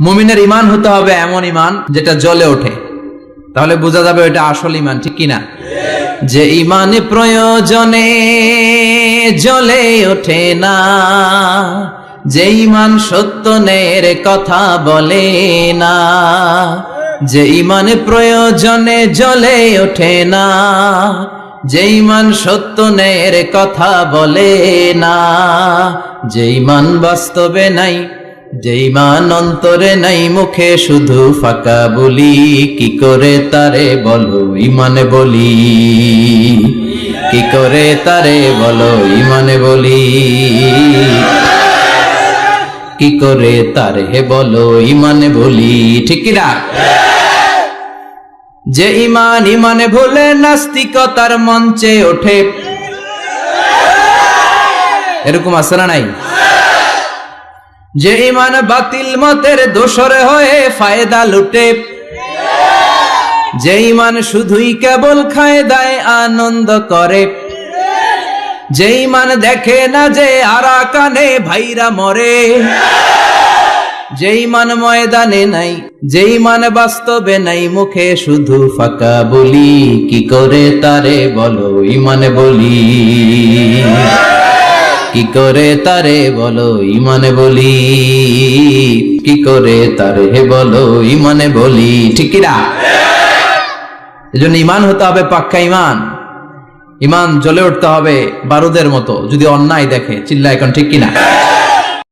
মুমিনের ইমান হতে হবে এমন ইমান যেটা জ্বলে ওঠে। তাহলে বোঝা যাবে ওটা আসল ইমান ঠিক কিনা? যে ইমানে প্রয়োজনে জ্বলে ওঠে না। যে ইমান সত্যনের কথা বলে না। যে ইমানে প্রয়োজনে জ্বলে ওঠে না। যে ইমান সত্যনের কথা বলে না। যে ইমান বাস্তবে নাই যে ইমান অন্তরে নাই মুখে শুধু ফাঁকা বলি, কি করে তারে বলো ইমানে বলি? কি করে তারে বলো ইমানে বলি? কি করে তারে বলো ইমানে বলি? ঠিক কিনা যে ইমান ইমানে ভুলে নাস্তিকতার মঞ্চে ওঠে। এরকম আছে না নাই? যে ইমান বাতিল মতের দোসরে হয়ে ফায়দা লুটে। যে ইমান শুধুই কেবল খায় দায় আনন্দ করে। যে ইমান দেখে না যে আরা কানে ভাইরা মরে। যে ইমান ময়দানে নাই, যে ইমান বাস্তবে নাই, মুখে শুধু ফাঁকা বলি, কি করে তারে বলো ইমান বলি? কি করে তারে বলো, ইমানে বলি? কি করে তারে বলো, ইমানে বলি? ঠিক কিনা এজন্য ইমান হতে হবে পাক্কা ইমান। ইমান জ্বলে উঠতে হবে বারুদের মতো, যদি অন্যায় দেখে চিল্লা এখন ঠিক কিনা